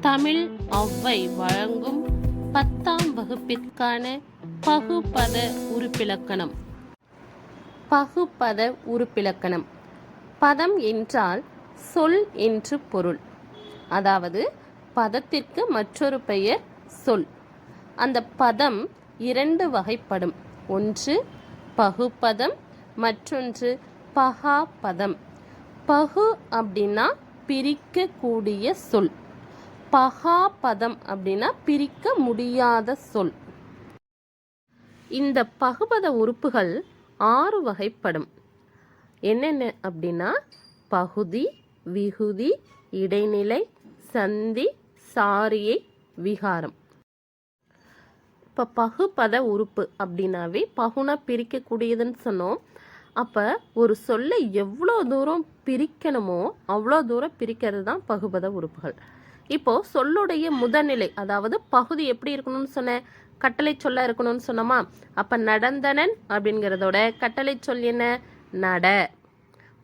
தமிழ் ஒளவை வழங்கும் பத்தாம் வகுப்பிற்கான பகுபத உறுப்பிலக்கணம் பகுபத உறுப்பிலக்கணம் பதம் என்றால் சொல் என்று பொருள். அதாவது பதத்திற்கு மற்றொரு பெயர் சொல். அந்த பதம் இரண்டு வகைப்படும். ஒன்று பகுபதம் மற்றொன்று பகாபதம் பகு அப்படின்னா பிரிக்கக்கூடிய சொல். பகாபதம் அப்படின்னா பிரிக்க முடியாத சொல். இந்த பகுபத உறுப்புகள் ஆறு வகைப்படும். என்னென்ன அப்படின்னா பகுதி விகுதி இடைநிலை சந்தி சாரியை விகாரம். இப்போ பகுபத உறுப்பு அப்படின்னாவே பகுனா பிரிக்கக்கூடியதுன்னு சொன்னோம். அப்போ ஒரு சொல்லை எவ்வளோ தூரம் பிரிக்கணுமோ அவ்வளோ தூரம் பிரிக்கிறது தான் பகுபத உறுப்புகள். இப்போ சொல்லுடைய முதநிலை அதாவது பகுதி எப்படி இருக்கணும்னு சொன்னேன் கட்டளை சொல்ல இருக்கணும்னு சொன்னோமா? அப்போ நடந்தனன் அப்படிங்கிறதோட கட்டளை சொல் என்ன? நட.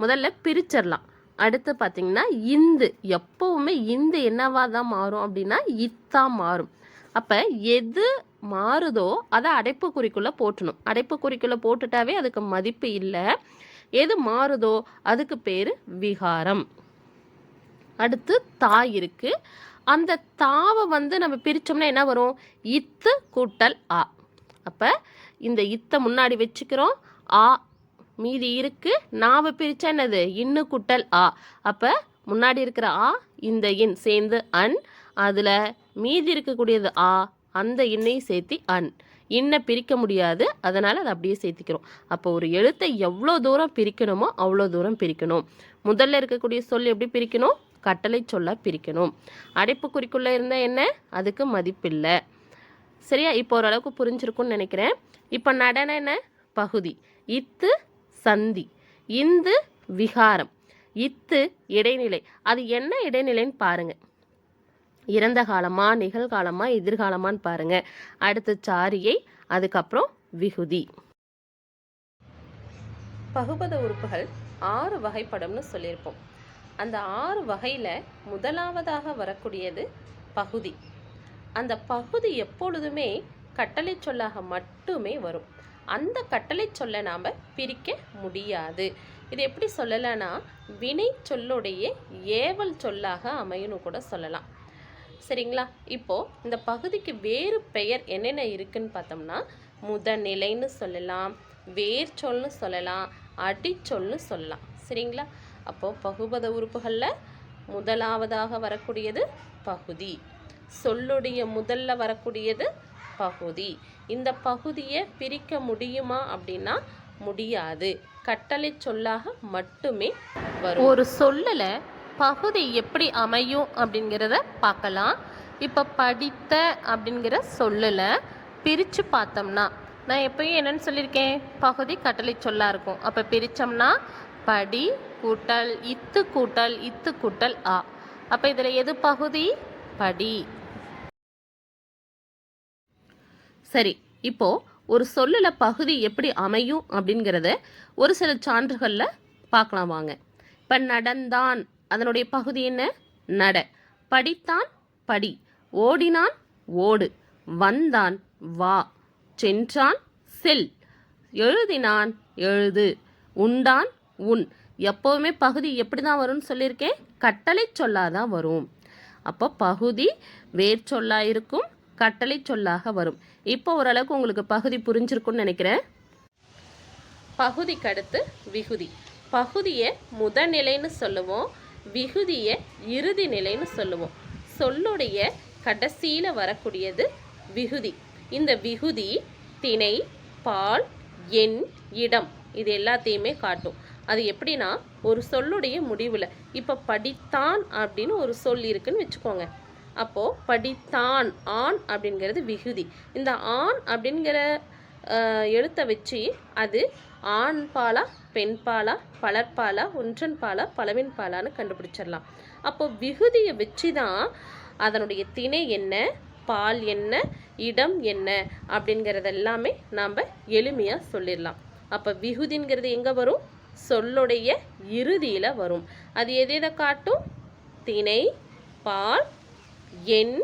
முதல்ல பிரிச்சிடலாம். அடுத்து பார்த்தீங்கன்னா இந்து. எப்பவுமே இந்து என்னவா தான் மாறும் அப்படின்னா இத்தா மாறும். அப்போ எது மாறுதோ அதை அடைப்பு குறிக்குள்ளே போட்டணும் அடைப்பு குறிக்குள்ளே போட்டுட்டாவே அதுக்கு மதிப்பு இல்லை. எது மாறுதோ அதுக்கு பேர் விகாரம். அடுத்து தாய் இருக்கு. அந்த தாவை வந்து நம்ம பிரித்தோம்னா என்ன வரும்? இத்து கூட்டல் ஆ. அப்போ இந்த இத்தை முன்னாடி வச்சுக்கிறோம். ஆ மீதி இருக்கு. நாவை பிரிச்சா என்னது? இன்னு கூட்டல் ஆ. அப்போ முன்னாடி இருக்கிற ஆ இந்த இன் சேர்ந்து அன். அதில் மீதி இருக்கக்கூடியது ஆ அந்த இன்னையும் சேர்த்து அன். இன்னை பிரிக்க முடியாது. அதனால் அதை அப்படியே சேர்த்திக்கிறோம். அப்போ ஒரு எழுத்தை எவ்வளோ தூரம் பிரிக்கணுமோ அவ்வளோ தூரம் பிரிக்கணும். முதல்ல இருக்கக்கூடிய சொல் எப்படி பிரிக்கணும்? கட்டளை சொல்ல பிரிக்கணும். அடைப்பு குறிக்குள்ளே இருந்தால் என்ன? அதுக்கு மதிப்பில்லை. சரியா? இப்போ ஓரளவுக்கு புரிஞ்சிருக்கும்னு நினைக்கிறேன். இப்போ நடன என்ன? பகுதி. இத்து சந்தி. இந்து விகாரம். இத்து இடைநிலை. அது என்ன இடைநிலைன்னு பாருங்க. இறந்த காலமா நிகழ்காலமா எதிர்காலமான்னு பாருங்க. அடுத்து சாரியை அதுக்கப்புறம் விகுதி. பகுபத உறுப்புகள் ஆறு வகைப்படம்னு சொல்லியிருப்போம். அந்த ஆறு வகையில் முதலாவதாக வரக்கூடியது பகுதி. அந்த பகுதி எப்பொழுதுமே கட்டளை சொல்லாக மட்டுமே வரும். அந்த கட்டளை சொல்ல நாம் பிரிக்க முடியாது. இது எப்படி சொல்லலைன்னா வினை சொல்லுடைய ஏவல் சொல்லாக அமையும்னு கூட சொல்லலாம். சரிங்களா? இப்போது இந்த பகுதிக்கு வேறு பெயர் என்னென்ன இருக்குன்னு பார்த்தோம்னா முதநிலைன்னு சொல்லலாம் வேர் சொல்னு சொல்லலாம் அடிச்சொல்னு சொல்லலாம். சரிங்களா? அப்போ பகுபத உறுப்புகளில் முதலாவதாக வரக்கூடியது பகுதி. சொல்லுடைய முதல்ல வரக்கூடியது பகுதி. இந்த பகுதியை பிரிக்க முடியுமா அப்படின்னா முடியாது. கட்டளை சொல்லாக மட்டுமே வரும். ஒரு சொல்லல பகுதி எப்படி அமையும் அப்படிங்கிறத பார்க்கலாம். இப்போ படித்த அப்படிங்கிற சொல்லல பிரித்து பார்த்தோம்னா நான் எப்பயும் என்னென்னு சொல்லியிருக்கேன்? பகுதி கட்டளை சொல்லா இருக்கும். அப்போ பிரித்தோம்னா படி கூட்டல் இத்து கூட்டல் இத்து கூட்டல் ஆ அப்போ இதில் எது பகுதி? படி. சரி இப்போ ஒரு சொல்லுல பகுதி எப்படி அமையும் அப்படிங்கிறத ஒரு சில சான்றுகளில் பார்க்கலாம் வாங்க. இப்போ நடந்தான் அதனுடைய பகுதி என்ன? நட. படித்தான் படி. ஓடினான் ஓடு. வந்தான் வா. சென்றான் செல். எழுதினான் எழுது. உண்டான் உன். எப்போவுமே பகுதி எப்படி தான் வரும்னு சொல்லியிருக்கேன்? கட்டளை சொல்லாதான் வரும். அப்போ பகுதி வேர் சொல்லாக இருக்கும் கட்டளை சொல்லாக வரும். இப்போ ஓரளவுக்கு உங்களுக்கு பகுதி புரிஞ்சிருக்கும்னு நினைக்கிறேன். பகுதிக்கு அடுத்து விகுதி. பகுதியை முதநிலைன்னு சொல்லுவோம் விகுதியை இறுதி நிலைன்னு சொல்லுவோம். சொல்லுடைய கடைசியில் வரக்கூடியது விகுதி. இந்த விகுதி திணை பால் எண் இடம். இது எல்லாத்தையுமே காட்டும். அது எப்படின்னா ஒரு சொல்லுடைய முடிவில். இப்போ படித்தான் அப்படின்னு ஒரு சொல் இருக்குன்னு வச்சுக்கோங்க. அப்போது படித்தான் ஆண் அப்படிங்கிறது விகுதி. இந்த ஆண் அப்படிங்கிற எழுத்தை வச்சு அது ஆண் பாலா பெண் பாலா பலர்பாலா ஒன்றன் பாலா பலவின் பாலான்னு கண்டுபிடிச்சிடலாம். அப்போ விகுதியை வச்சு தான் அதனுடைய திணை என்ன பால் என்ன இடம் என்ன அப்படிங்கிறது எல்லாமே நாம் எளிமையாக சொல்லிடலாம். அப்போ விகுதிங்கிறது எங்கே வரும்? சொல்லுடைய இறுதியில் வரும். அது எதை எதை காட்டும்? திணை பால் எண்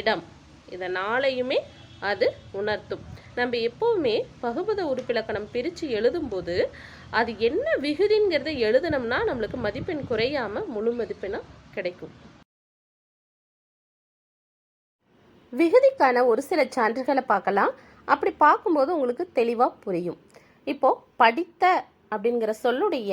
இடம். இதை நாளையுமே அது உணர்த்தும். நம்ம எப்போவுமே பகுபத உறுப்பிலக்கணம் பிரித்து எழுதும்போது அது என்ன விகுதிங்கிறத எழுதுனோம்னா நம்மளுக்கு மதிப்பெண் குறையாம முழு மதிப்பெண்ணாக கிடைக்கும். விகுதிக்கான ஒரு சில சான்றுகளை பார்க்கலாம். அப்படி பார்க்கும்போது உங்களுக்கு தெளிவாக புரியும். இப்போது படித்த அப்படிங்கிற சொல்லுடைய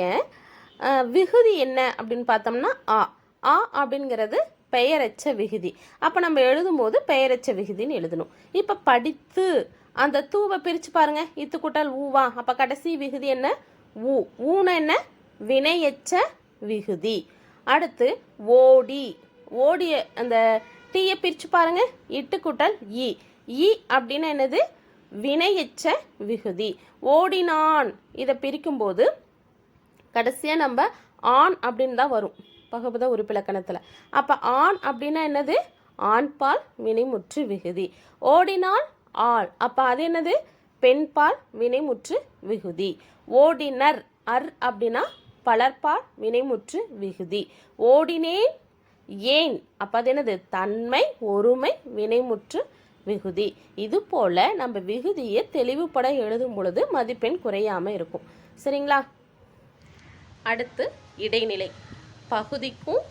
விகுதி என்ன அப்படின்னு பார்த்தோம்னா ஆ. ஆ அப்படிங்கிறது பெயரச்ச விகுதி. அப்போ நம்ம எழுதும்போது பெயரச்ச விகுதின்னு எழுதணும். இப்போ படித்து அந்த தூவை பிரித்து பாருங்க. இத்து கூட்டால் ஊவா. அப்போ கடைசி விகுதி என்ன? ஊ. ஊன என்ன? வினையச்ச விகுதி. அடுத்து ஓடி. ஓடிய அந்த டீயை பிரித்து பாருங்கள் இட்டு கூட்டல் இ. இ அப்படின்னா என்னது? வினையச்ச விகுதி. ஓடினான். இதை பிரிக்கும்போது கடைசியாக நம்ம ஆண் அப்படின்னு தான் வரும். பகுபத உறுப்பிலக்கணத்தில். அப்போ ஆண் அப்படின்னா என்னது? ஆண்பால் வினைமுற்று விகுதி. ஓடினால் ஆள். அப்போ அது என்னது? பெண்பால் வினைமுற்று விகுதி. ஓடினர். அர் அப்படின்னா பலர்பால் வினைமுற்று விகுதி. ஓடினேன். ஏன்? அப்போ அது என்னது? தன்மை ஒருமை வினைமுற்று விகுதி. இது போல் நம்ம விகுதியை தெளிவுபட எழுதும் பொழுது மதிப்பெண் குறையாம இருக்கும். சரிங்களா? அடுத்து இடைநிலை. பகுதிக்கும்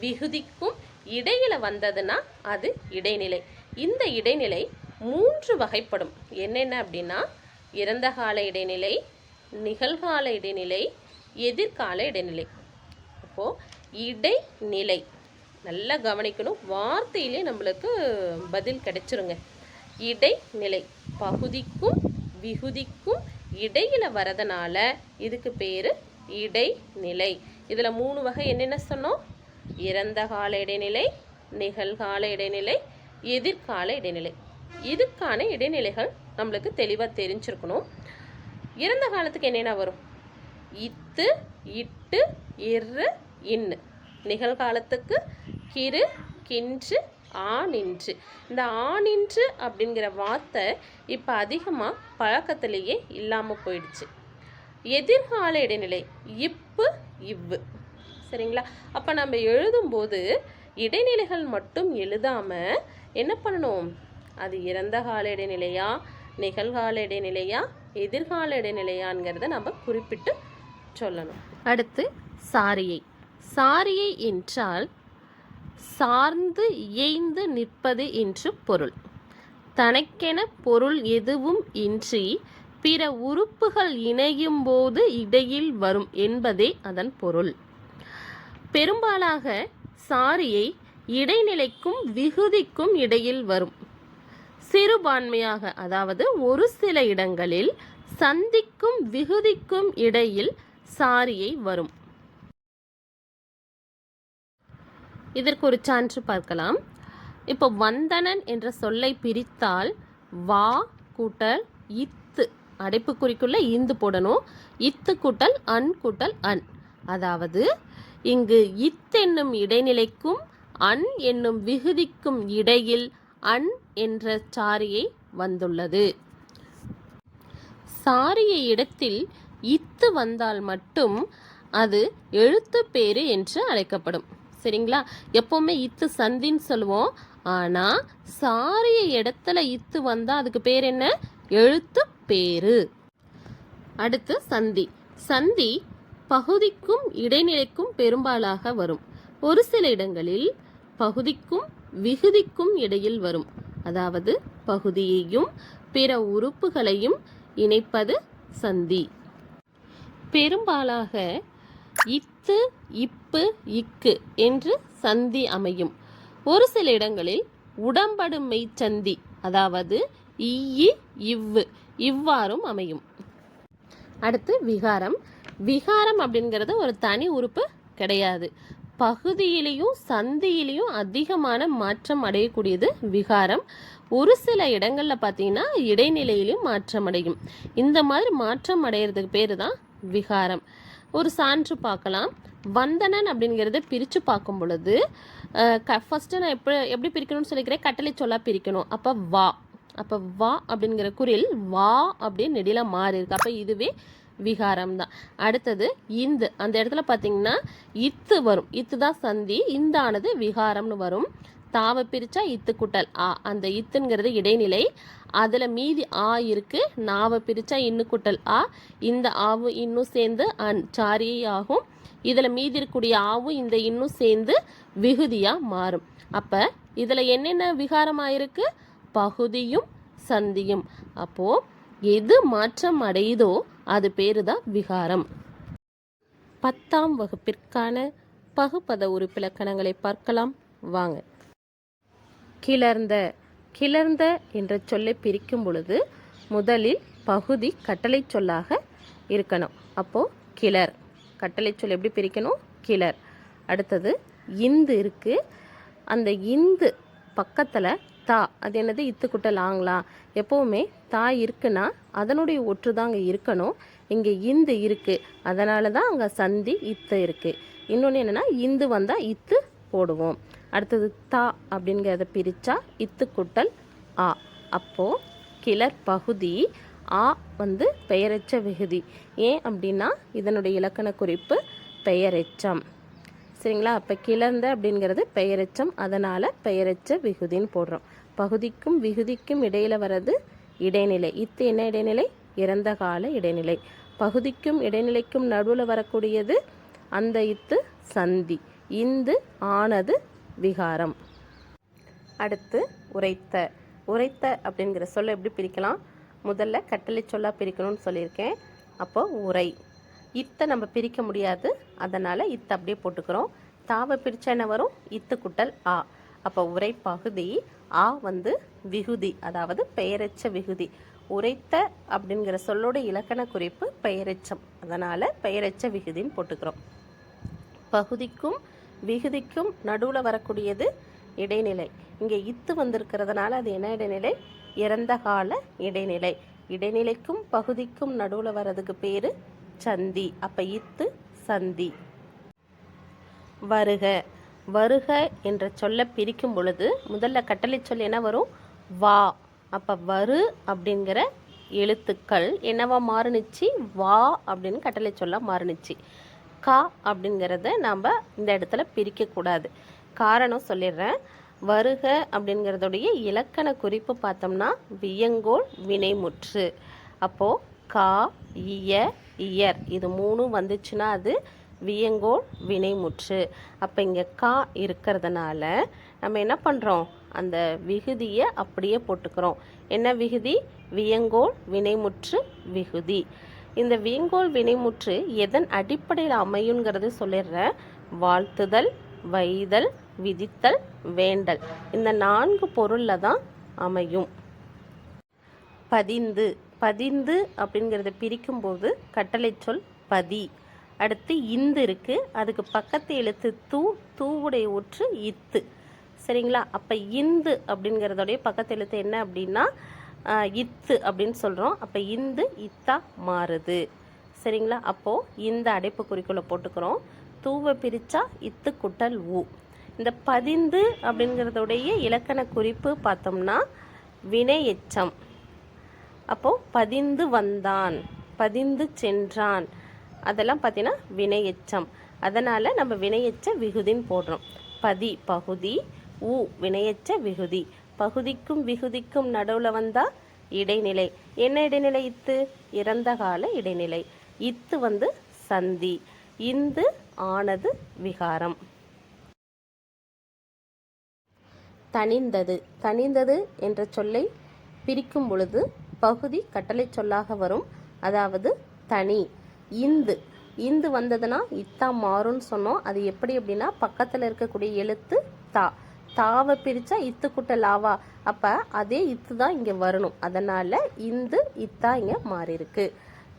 விகுதிக்கும் இடையில் வந்ததுன்னா அது இடைநிலை. இந்த இடைநிலை மூன்று வகைப்படும். என்னென்ன அப்படின்னா இறந்த கால இடைநிலை நிகழ்கால இடைநிலை எதிர்கால இடைநிலை. அப்போ இடைநிலை. நல்லா கவனிக்கணும். வார்த்தையிலே நம்மளுக்கு பதில் கிடைச்சிருங்க. இடைநிலை பகுதிக்கும் விகுதிக்கும் இடையில் வரதுனால இதுக்கு பேர் இடைநிலை. இதில் மூணு வகை என்னென்ன சொன்னோம்? இறந்த கால இடைநிலை நிகழ்கால இடைநிலை எதிர்கால இடைநிலை. இதுக்கான இடைநிலைகள் நம்மளுக்கு தெளிவாக தெரிஞ்சிருக்கணும். இறந்த காலத்துக்கு என்னென்ன வரும்? இத்து இட்டு இரு இன்னு. நிகழ்காலத்துக்கு கிரு கின்று ஆணின்று இந்த ஆணின்று அப்படிங்கிற வார்த்தை இப்போ அதிகமாக பழக்கத்திலேயே இல்லாமல் போயிடுச்சு. எதிர்கால இடைநிலை இப்பு இவ்வு. சரிங்களா? அப்போ நம்ம எழுதும்போது இடைநிலைகள் மட்டும் எழுதாமல் என்ன பண்ணணும்? அது இறந்த கால இடைநிலையா நிகழ்கால இடைநிலையா எதிர்கால இடைநிலையாங்கிறத நம்ம குறிப்பிட்டு சொல்லணும். அடுத்து சாரியை. சாரியை என்றால் சார்ந்து இயைந்து நிற்பது என்று பொருள். தனக்கென பொருள் எதுவும் இன்றி பிற உறுப்புகள் இணையும் போது இடையில் வரும் என்பதே அதன் பொருள். பெரும்பாலாக சாரியை இடைநிலைக்கும் விகுதிக்கும் இடையில் வரும். சிறுபான்மையாக அதாவது ஒரு சில இடங்களில் சந்திக்கும் விகுதிக்கும் இடையில் சாரியை வரும். இதற்கு ஒரு சான்று பார்க்கலாம். இப்போ வந்தனன் என்ற சொல்லை பிரித்தால் வா கூட்டல் இத்து. அடைப்புக்குறிக்குள்ள இந்து போடணும். இத்து கூட்டல் அன் கூட்டல் அன். அதாவது இங்கு இத் என்னும் இடைநிலைக்கும் அன் என்னும் விகுதிக்கும் இடையில் அன் என்ற சாரியை வந்துள்ளது. சாரிய இடத்தில் இத்து வந்தால் மட்டும் அது எழுத்து பேரு என்று அழைக்கப்படும். சரிங்களா? எப்போவுமே இத்து சந்தின்னு சொல்லுவோம். ஆனால் சாரிய இடத்துல இத்து வந்தால் அதுக்கு பேர் என்ன? எழுத்து பேரு. அடுத்து சந்தி. சந்தி பகுதிக்கும் இடைநிலைக்கும் பெரும்பாலாக வரும். ஒரு சில இடங்களில் பகுதிக்கும் விகுதிக்கும் இடையில் வரும். அதாவது பகுதியையும் பிற உறுப்புகளையும் இணைப்பது சந்தி. பெரும்பாலாக இத்து இப்பு இக்கு என்று சந்தி அமையும். ஒரு சில இடங்களில் உடம்படு மெய்ச்சந்தி அதாவது ஈயி இவ்வு இவ்வாறும் அமையும். அடுத்து விகாரம். விகாரம் அப்படிங்கிறது ஒரு தனி உறுப்பு கிடையாது. பகுதியிலையும் சந்தியிலையும் அதிகமான மாற்றம் அடையக்கூடியது விகாரம். ஒரு சில இடங்கள்ல பார்த்தீங்கன்னா இடைநிலையிலையும் மாற்றம் அடையும். இந்த மாதிரி மாற்றம் அடையிறதுக்கு பேர் தான் விகாரம். ஒரு சான்று பார்க்கலாம். வந்தனன் அப்படிங்கிறத பிரித்து பார்க்கும் பொழுது க ஃபஸ்ட்டு நான் எப்படி எப்படி பிரிக்கணும்னு சொல்லிக்கிறேன். கட்டளை சொல்லாக பிரிக்கணும். அப்போ வா. அப்போ வா அப்படிங்கிற குரில் வா அப்படின்னு நெடியில் மாறி இருக்கு. அப்போ இதுவே விகாரம் தான் அடுத்தது இந்து. அந்த இடத்துல பார்த்தீங்கன்னா இத்து வரும். இத்து தான் சந்தி. இந்தானது விகாரம்னு வரும். தாவை பிரித்தா இத்து கூட்டல். ஆ அந்த இத்துங்கிறது இடைநிலை. அதில் மீதி ஆ இருக்கு நாவை பிரித்தா இன்னு கூட்டல். ஆ இந்த ஆவு இன்னும் சேர்ந்து அன் சாரியே ஆகும். இதில் மீதி இருக்கக்கூடிய ஆவும் இந்த இன்னும் சேர்ந்து விகுதியாக மாறும். அப்போ இதில் என்னென்ன விகாரமாக இருக்கு? பகுதியும் சந்தியும். அப்போது எது மாற்றம் அடையுதோ அது பேரு தான் விகாரம். பத்தாம் வகுப்பிற்கான பகுப்பத உறுப்பிலக்கணங்களை பார்க்கலாம். வாங்க. கிளர்ந்த கிளர்ந்த என்ற சொல்லை பிரிக்கும் பொழுது முதலில் பகுதி கட்டளை சொல்லாக இருக்கணும். அப்போது கிளர். கட்டளை சொல் எப்படி பிரிக்கணும்? கிளர். அடுத்தது இந்து இருக்குது அந்த இந்து பக்கத்தில் தா அது என்னது? இத்துக்குட்ட லாங்களா எப்போவுமே தா இருக்குன்னா அதனுடைய ஒற்று தான் அங்கே இருக்கணும். இங்கே இந்து இருக்குது அதனால தான் அங்கே சந்தி இத்து இருக்கு. இன்னொன்று என்னென்னா இந்து வந்தால் இத்து போடுவோம். அடுத்தது தா அப்படிங்கிறத பிரித்தா இத்து குட்டல் ஆ. அப்போது கிளர் பகுதி ஆ வந்து பெயரெச்ச விகுதி. ஏன் அப்படின்னா இதனுடைய இலக்கண குறிப்பு பெயரெச்சம். சரிங்களா? அப்போ கிளர்ந்த அப்படிங்கிறது பெயரெச்சம் அதனால் பெயரெச்ச விகுதின்னு போடுறோம். பகுதிக்கும் விகுதிக்கும் இடையில் வர்றது இடைநிலை. இத்து என்ன இடைநிலை? இறந்த கால இடைநிலை. பகுதிக்கும் இடைநிலைக்கும் நடுவில் வரக்கூடியது அந்த இத்து சந்தி. இந்து ஆனது விகாரம். அடுத்து உரைத்த. உரைத்த அப்படிங்கிற சொல்ல எப்படி பிரிக்கலாம்? முதல்ல கட்டளை சொல்லா பிரிக்கணும்னு சொல்லியிருக்கேன். அப்போது உரை. இத்தை நம்ம பிரிக்க முடியாது. அதனால் இத்தை அப்படியே போட்டுக்கிறோம். தாவை பிரித்த என்ன வரும்? இத்து குட்டல் ஆ. அப்போ உரை பகுதி ஆ வந்து விகுதி அதாவது பெயரெச்ச விகுதி. உரைத்த அப்படிங்கிற சொல்லோட இலக்கண குறிப்பு பெயரெச்சம். அதனால் பெயரெச்ச விகுதின்னு போட்டுக்கிறோம். பகுதிக்கும் விகுதிக்கும் நடுவில் வரக்கூடியது இடைநிலை. இங்கே இத்து வந்திருக்கிறதுனால அது என்ன இடைநிலை? இறந்த கால இடைநிலை. இடைநிலைக்கும் பகுதிக்கும் நடுவில் வர்றதுக்கு பேர் சந்தி. அப்போ இத்து சந்தி. வருக. வருக என்ற சொல்ல பிரிக்கும் பொழுது முதல்ல கட்டளை சொல் என்ன வரும்? வா. அப்போ வரு அப்படிங்கிற எழுத்துக்கள் என்னவா மாறுனுச்சு? வா அப்படின்னு கட்டளை சொல்ல மாறுனுச்சு. கா அப்படிங்கிறத நாம் இந்த இடத்துல பிரிக்கக்கூடாது காரணம் சொல்லிடுறேன். வருக அப்படிங்கிறதுடைய இலக்கண குறிப்பு பார்த்தோம்னா வியங்கோல் வினைமுற்று. அப்போது கா இய இயர். இது மூணும் வந்துச்சுன்னா அது வியங்கோல் வினைமுற்று. அப்போ இங்கே கா இருக்கிறதுனால நம்ம என்ன பண்ணுறோம் அந்த விகுதியை அப்படியே போட்டுக்கிறோம். என்ன விகுதி? வியங்கோல் வினைமுற்று விகுதி. இந்த வியங்கோல் வினைமுற்று எதன் அடிப்படையில் அமையுங்கிறது சொல்லிடுறேன். வாழ்த்துதல் வைதல் விதித்தல் வேண்டல். இந்த நான்கு பொருளில் தான் அமையும். பதிந்து. பதிந்து அப்படிங்கிறத பிரிக்கும்போது கட்டளை சொல் பதி. அடுத்து இந்து இருக்கு. அதுக்கு பக்கத்து எழுத்து தூ தூவுடைய ஒற்று இத்து. சரிங்களா? அப்போ இந்து அப்படிங்கிறதோடைய பக்கத்து எழுத்து என்ன அப்படின்னா இத்து அப்படின்னு சொல்கிறோம் அப்போ இந்து இத்தா மாறுது. சரிங்களா? அப்போது இந்த அடைப்பு குறிக்குள்ளே போட்டுக்கிறோம். தூவை பிரித்தா இத்து குட்டல் ஊ. இந்த பதிந்து அப்படிங்கிறதுடைய இலக்கண குறிப்பு பார்த்தோம்னா வினை எச்சம். அப்போது பதிந்து வந்தான் பதிந்து சென்றான். அதெல்லாம் பார்த்தீங்கன்னா வினை எச்சம். அதனால் நம்ம வினையெச்ச விகுதின்னு போடுறோம். பதி பகுதி ஊ வினையச்ச விகுதி. பகுதிக்கும் விகுதிக்கும் நடுவில் வந்தால் இடைநிலை. என்ன இடைநிலை இத்து? இறந்த கால இடைநிலை. இத்து வந்து சந்தி. இந்து ஆனது விகாரம். தனிந்தது தனிந்தது என்ற சொல்லை பிரிக்கும் பொழுது பகுதி கட்டளை சொல்லாக வரும். அதாவது தனி இந்து. இந்து வந்ததுன்னா இத்தா மாறும்னு சொன்னோம். அது எப்படி அப்படின்னா பக்கத்தில் இருக்கக்கூடிய எழுத்து தா. தாவை பிரித்தா இத்து குட்ட லாவா. அப்போ அதே இத்து தான் இங்கே வரணும். அதனால் இந்து இத்தா இங்கே மாறி இருக்கு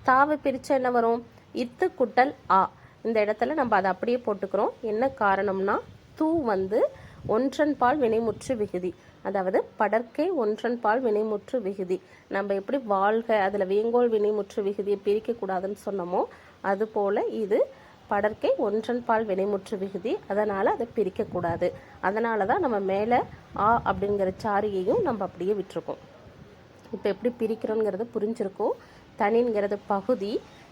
தாவை பிரித்தா என்ன வரும்? இத்து குட்டல் ஆ. இந்த இடத்துல நம்ம அதை அப்படியே போட்டுக்கிறோம். என்ன காரணம்னா தூ வந்து ஒன்றன் பால் வினைமுற்று விகுதி. அதாவது படற்கை ஒன்றன் பால் வினைமுற்று விகுதி. நம்ம எப்படி வாழ்க அதில் வேங்கோல் வினைமுற்று விகுதியை பிரிக்கக்கூடாதுன்னு சொன்னோமோ அதுபோல் இது படற்கை ஒன்றன் பால் வினைமுற்று விகுதி. அதனால் அதை பிரிக்கக்கூடாது அதனால தான் நம்ம மேலே ஆ அப்படிங்கிற சாரியையும் நம்ம அப்படியே விட்டுருக்கோம். இப்போ எப்படி பிரிக்கிறோங்கிறது புரிஞ்சிருக்கும் தனிங்கிறது பகுதி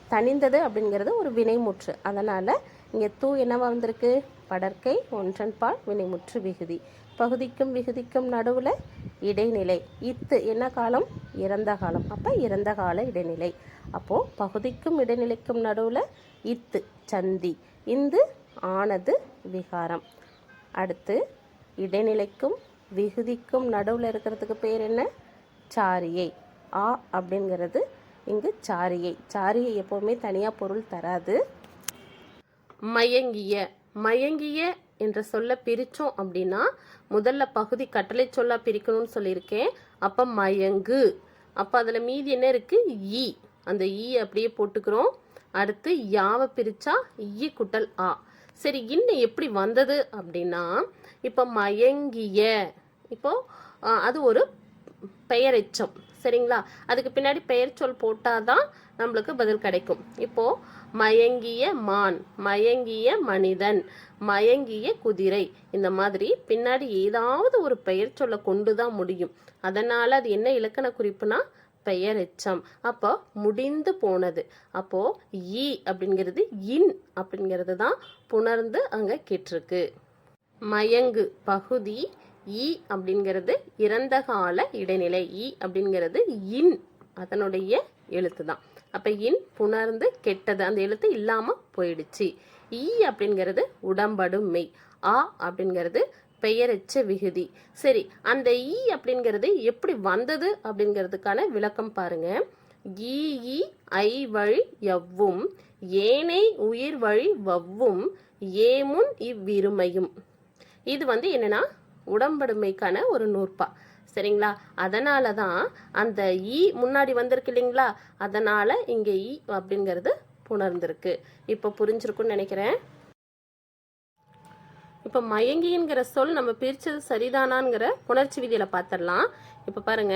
தனிந்தது அப்படிங்கிறது ஒரு வினைமுற்று. அதனால் இங்கே தூ என்னவா வந்திருக்கு? படற்கை ஒன்றன் பால் வினைமுற்று விகுதி. பகுதிக்கும் விகுதிக்கும் நடுவில் இடைநிலை. இத்து என்ன காலம்? இறந்த காலம். அப்போ இறந்த கால இடைநிலை. அப்போது பகுதிக்கும் இடைநிலைக்கும் நடுவில் இத்து சந்தி. இந்து ஆனது விகாரம். அடுத்து இடைநிலைக்கும் விகுதிக்கும் நடுவில் இருக்கிறதுக்கு பேர் என்ன? சாரியை. ஆ அப்படிங்கிறது இங்கு சாரியை. சாரியை எப்போவுமே தனியாக பொருள் தராது. மயங்கிய. மயங்கிய என்ற சொல்ல பிரித்தோம் அப்படின்னா முதல்ல பகுதி கட்டளை சொல்லாக பிரிக்கணும்னு சொல்லியிருக்கேன். அப்போ மயங்கு. அப்போ அதில் மீதி என்ன இருக்குது ஈ. அந்த ஈ அப்படியே போட்டுக்கிறோம். அடுத்து யாவை பிரித்தா ஈ குட்டல் ஆ. சரி இன்னும் எப்படி வந்தது அப்படின்னா இப்போ மயங்கிய. இப்போ அது ஒரு பெயர் எச்சம் சரிங்களா? அதுக்கு பின்னாடி பெயர் சொல் போட்டாதான் நம்மளுக்கு பதில் கிடைக்கும். இப்போ மயங்கிய மான் மயங்கிய மனிதன் மயங்கிய குதிரை இந்த மாதிரி பின்னாடி ஏதாவது ஒரு பெயர் சொல்ல கொண்டு தான் முடியும். அதனால் அது என்ன இலக்கண குறிப்புனா பெயர் எச்சம் அப்போ முடிந்து போனது. அப்போ ஈ அப்படிங்கிறது இன் அப்படிங்கிறது தான் புணர்ந்து அங்கே கேட்டிருக்கு. மயங்கு பகுதி ஈ அப்படிங்கிறது இறந்த கால இடைநிலை. ஈ அப்படிங்கிறது இன் அதனுடைய எழுத்து தான். அப்போ இன் புணர்ந்து கெட்டது அந்த எழுத்து இல்லாமல் போயிடுச்சு. ஈ அப்படிங்கிறது உடம்படும் மெய். ஆ அப்படிங்கிறது பெயரெச்ச விகுதி. சரி அந்த ஈ அப்படிங்கிறது எப்படி வந்தது அப்படிங்கிறதுக்கான விளக்கம் பாருங்க. ஈ ஐ வழி எவ்வும் ஏனை உயிர் வழி வவ்வும் ஏமுன் இவ்விருமையும். இது வந்து என்னன்னா உடம்படுமைக்கான ஒரு நூற்பா. சரிங்களா? அதனால தான் அந்த ஈ முன்னாடி வந்திருக்கு இல்லைங்களா? அதனால் இங்கே ஈ அப்படிங்கிறது புணர்ந்திருக்கு. இப்போ புரிஞ்சிருக்குன்னு நினைக்கிறேன். இப்போ மயங்கிங்கிற சொல் நம்ம பிரித்தது சரிதானாங்கிற புணர்ச்சி விதியில் பார்த்துடலாம் இப்போ பாருங்க.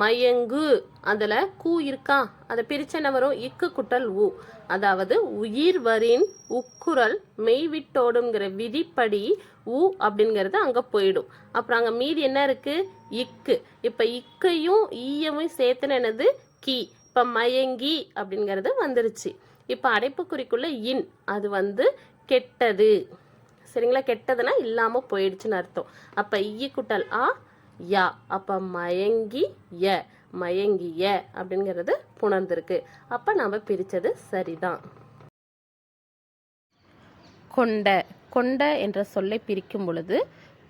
மயங்கு அதில் கூ இருக்கா? அதை பிரிச்சு என்ன வரும்? இக்கு குட்டல் ஊ அதாவது உயிர் வரின் உக்குரல் மெய்விட்டோடுங்கிற விதிப்படி ஊ அப்படிங்கிறது அங்கே போயிடும். அப்புறம் அங்கே மீதி என்ன இருக்குது இக்கு. இப்போ இக்கையும் ஈயவும் சேர்த்துன என்னது? கி. இப்போ மயங்கி அப்படிங்கிறது வந்துருச்சு. இப்போ அடைப்புக்குறிக்குள்ள இன். அது வந்து கெட்டது. சரிங்களா? கெட்டதுன்னா இல்லாமல் போயிடுச்சுன்னு அர்த்தம். அப்போ ஈ குட்டல் ஆ யா. அப்போ மயங்கி ய மயங்கி ய அப்படிங்கிறது புணர்ந்திருக்கு. அப்போ நம்ம பிரித்தது சரிதான். கொண்ட கொண்ட என்ற சொல்லை பிரிக்கும் பொழுது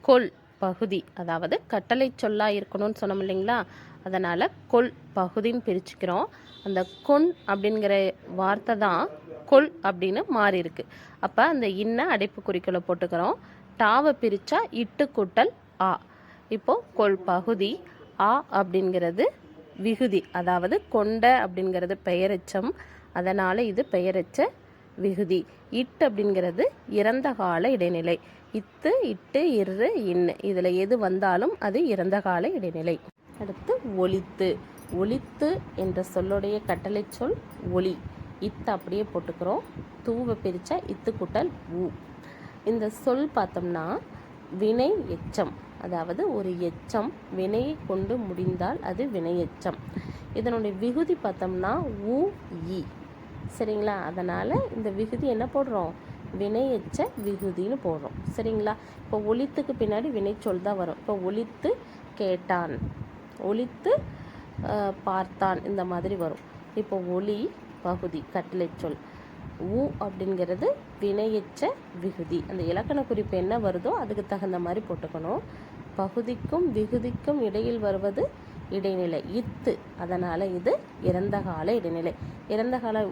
கொல் பகுதி அதாவது கட்டளை சொல்லா இருக்கணும்னு சொன்னோம் இல்லைங்களா? அதனால் கொல் பகுதின்னு பிரிச்சுக்கிறோம். அந்த கொன் அப்படிங்கிற வார்த்தை தான் கொல் அப்படின்னு மாறி இருக்கு. அப்போ அந்த இன்ன அடைப்பு குறிக்கோளை போட்டுக்கிறோம். டாவை பிரித்தா இட்டு கூட்டல் ஆ. இப்போது கொல் பகுதி ஆ அப்படிங்கிறது விகுதி அதாவது கொண்ட அப்படிங்கிறது பெயரெச்சம். அதனால் இது பெயரெச்ச விகுதி. இட் அப்படிங்கிறது இறந்த கால இடைநிலை. இத்து இட்டு இரு இன்னு இதில் எது வந்தாலும் அது இறந்த கால இடைநிலை. அடுத்து ஒலித்து. ஒலித்து என்ற சொல்லுடைய கட்டளை சொல் ஒலி. இத்து அப்படியே போட்டுக்கிறோம். தூவை பிரித்தா இத்து கூட்டல் ஊ இந்த சொல் பார்த்தோம்னா வினை எச்சம். அதாவது ஒரு எச்சம் வினையை கொண்டு முடிந்தால் அது வினை எச்சம். இதனுடைய விகுதி பார்த்தோம்னா உ இ. சரிங்களா? அதனால் இந்த விகுதி என்ன போடுறோம்? வினையச்ச விகுதின்னு போடுறோம். சரிங்களா? இப்போ ஒளித்துக்கு பின்னாடி வினைச்சொல் தான் வரும். இப்போ ஒளித்து கேட்டான். ஒளித்து பார்த்தான். இந்த மாதிரி வரும். இப்போ ஒளி பகுதி கட்டளை சொல் ஊ அப்படிங்கிறது வினையச்ச விகுதி. அந்த இலக்கண குறிப்பு என்ன வருதோ அதுக்கு தகுந்த மாதிரி போட்டுக்கணும். பகுதிக்கும் விகுதிக்கும் இடையில் வருவது இடைநிலை இத்து. அதனால் இது இறந்த கால இடைநிலை. இறந்த கால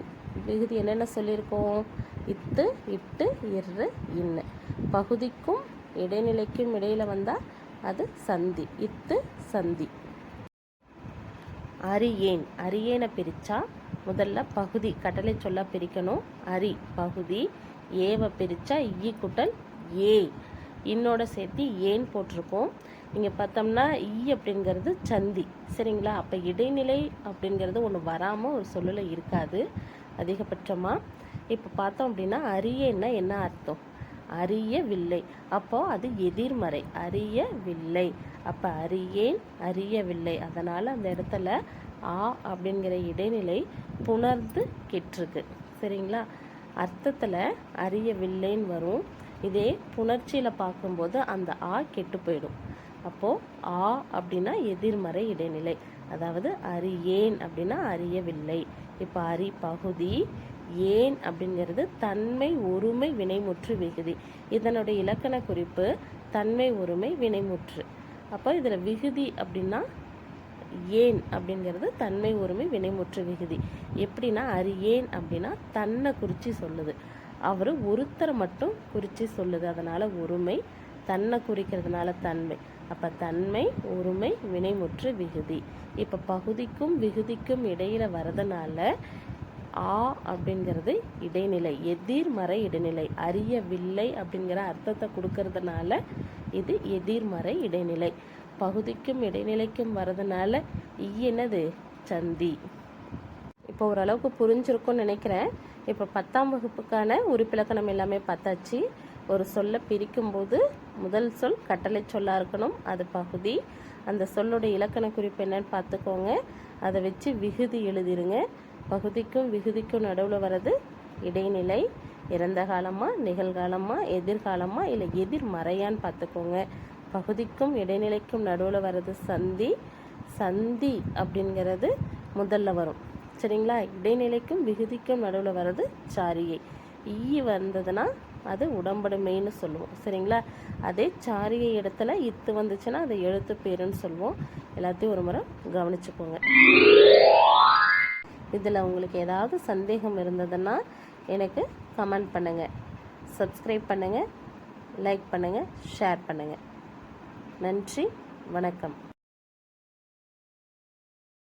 விகுதி என்னென்ன சொல்லியிருக்கோம்? இத்து இட்டு இரு இன்னு. பகுதிக்கும் இடைநிலைக்கும் இடையில வந்தால் அது சந்தி. இத்து சந்தி. அரியேன். அரியேனை பிரித்தா முதல்ல பகுதி கட்டளை சொல்ல பிரிக்கணும். அரி பகுதி. ஏவை பிரித்தா ஈ குட்டல் ஏ. இன்னோட சேர்த்து ஏன் போட்டிருக்கோம்? இங்கே பார்த்தோம்னா ஈ அப்படிங்கிறது சந்தி. சரிங்களா? அப்போ இடைநிலை அப்படிங்கிறது ஒன்று வராமல் ஒரு சொல்லில் இருக்காது. அதிகபட்சமாக இப்போ பார்த்தோம் அப்படின்னா அரியன்னா என்ன அர்த்தம்? அறியவில்லை அப்போ அது எதிர்மறை. அறியவில்லை அப்போ அறியேன் அறியவில்லை அதனால் அந்த இடத்துல ஆ அப்படிங்கிற இடைநிலை புணர்ந்து கெட்டிருக்கு. சரிங்களா? அர்த்தத்தில் அறியவில்லைன்னு வரும். இதே புணர்ச்சியில் பார்க்கும்போது அந்த ஆ கெட்டு போயிடும். அப்போது ஆ அப்படின்னா எதிர்மறை இடைநிலை. அதாவது அறியேன் அப்படின்னா அறியவில்லை. இப்போ அறி பகுதி ஏன் அப்படிங்கிறது தன்மை ஒருமை வினைமுற்று விகுதி. இதனுடைய இலக்கண குறிப்பு தன்மை ஒருமை வினைமுற்று. அப்போ இதில் விகுதி அப்படின்னா ஏன் அப்படிங்கிறது தன்மை ஒருமை வினைமுற்று விகுதி. எப்படின்னா அறியேன் அப்படின்னா தன்னை குறித்து சொல்லுது. அவர் ஒருத்தரை மட்டும் குறித்து சொல்லுது. அதனால் ஒருமை தன்னை குறிக்கிறதுனால தன்மை. அப்போ தன்மை ஒருமை வினைமுற்று விகுதி. இப்போ பகுதிக்கும் விகுதிக்கும் இடையில் வரதுனால ஆ அப்படிங்கிறது இடைநிலை எதிர்மறை இடைநிலை அறியவில்லை அப்படிங்கிற அர்த்தத்தை கொடுக்கறதுனால இது எதிர்மறை இடைநிலை. பகுதிக்கும் இடைநிலைக்கும் வரதுனால என்னது? சந்தி. இப்போ ஓரளவுக்கு புரிஞ்சிருக்கும்னு நினைக்கிறேன். இப்போ பத்தாம் வகுப்புக்கான உறுப்பிலக்கணம் எல்லாமே பார்த்தாச்சு. ஒரு சொல்லை பிரிக்கும்போது முதல் சொல் கட்டளை சொல்லாக இருக்கணும் அது பகுதி. அந்த சொல்லோட இலக்கண குறிப்பு என்னன்னு பார்த்துக்கோங்க. அதை வச்சு விகுதி எழுதிருங்க. பகுதிக்கும் விகுதிக்கும் நடுவில் வர்றது இடைநிலை இறந்த காலமாக நிகழ்காலமாக எதிர்காலமாக இல்லை எதிர்மறையான்னு பார்த்துக்கோங்க. பகுதிக்கும் இடைநிலைக்கும் நடுவில் வர்றது சந்தி. சந்தி அப்படிங்கிறது முதல்ல வரும். சரிங்களா? இடைநிலைக்கும் விகுதிக்கும் நடுவில் வர்றது சாரியை. ஈ வந்ததுன்னா அது உடம்படுமைன்னு சொல்லுவோம். சரிங்களா? அதே சாரிய இடத்துல இத்து வந்துச்சுன்னா அதை எழுத்து பேருன்னு சொல்லுவோம். எல்லாத்தையும் ஒரு முறை கவனிச்சுக்கோங்க. இதில் உங்களுக்கு ஏதாவது சந்தேகம் இருந்ததுன்னா எனக்கு கமெண்ட் பண்ணுங்கள் சப்ஸ்கிரைப் பண்ணுங்கள் லைக் பண்ணுங்கள் ஷேர் பண்ணுங்கள் நன்றி வணக்கம்.